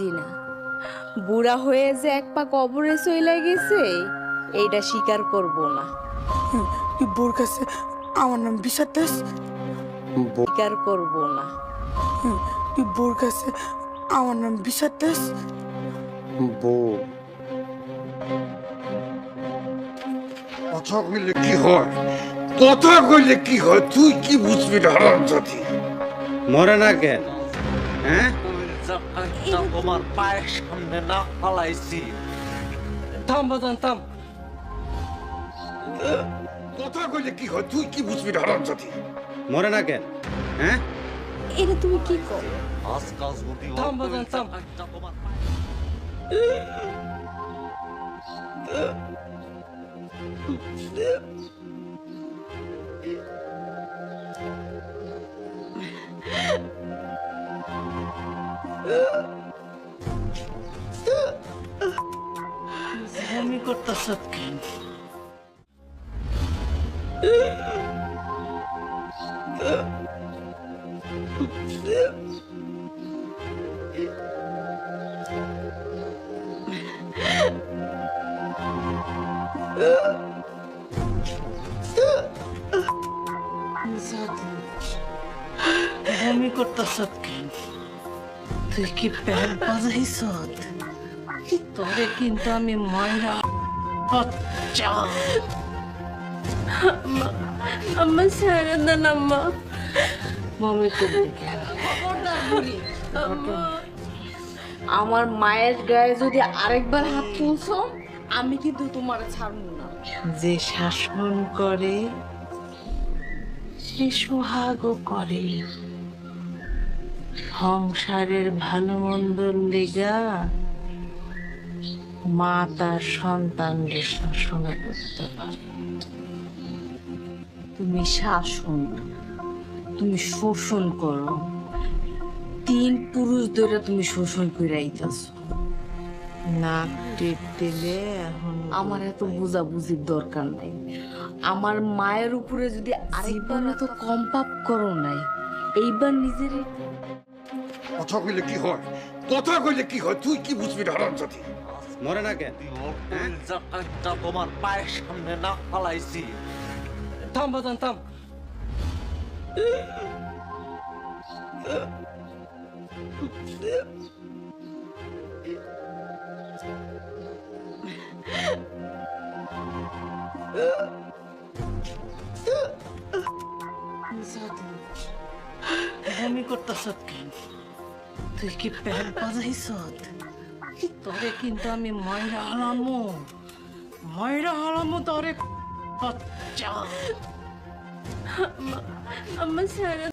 বুঝি না। বুড়া হয়ে যে এক পা কবরে চইলা গেছে এইটা স্বীকার করব না। বোর কাছে আমার নাম বিষাদ দাস। স্বীকার করব না। বোর কাছে আমার নাম বিষাদ দাস। বউ। কথা কইলে কি হয়? কথা কইলে কি হয়? তুই কি বুঝবি না হারাম জাতি মরে না কেন হ্যাঁ? জাকাতটা তোমার পায়ের সামনে না ফালাইছি থাম বাজান থাম। কথা কইলে কি হয়? তুই কি বুঝবি হারাম জাতি মরে না কেন? হ্যাঁ? এটা তুমি কি কর আজকাল যদি থাম বাজান থাম। তোমার আমি করতেছ কেন আমি করতেছ কেন তুই কি প্যান্ট বাজাইছ তোরে কিন্তু আমি ময়রা বাচ্চা আম্মা ছেড়ে দেন আম্মা মামি কেন আমার মায়ের গায়ে যদি আরেকবার হাত তুলছো আমি কিন্তু তোমার ছাড়বো না। যে শাসন করে সে সোহাগও করে। সংসারের ভালো মন্দর লেগা মা তার সন্তানদের শাসন করতে পারে। তুমি শাসন তুমি শোষণ করো। তিন পুরুষ ধরে তুমি শোষণ করে আইতাছো নাক টেপ দিলে এখন আমার এত বুঝাবুঝির দরকার নাই। আমার মায়ের উপরে যদি আরেকবার এত কম পাপ করো নাই। এইবার নিজের কথা কইলে কি হয়? কথা কইলে কি হয়? তুই কি বুঝবি হারাম জাতি মরে না কেন জাকাতটা তোমার পায়ের সামনে না ফালাইছি। থাম বাজান থাম। আমি করতেছ কেন? তুই কি প্যান্ট বাজাইছ? তোরে কিন্তু আমি ময়রা হারামো ময়রা হারামো তোরে বাচ্চা আম্মা ছেড়ে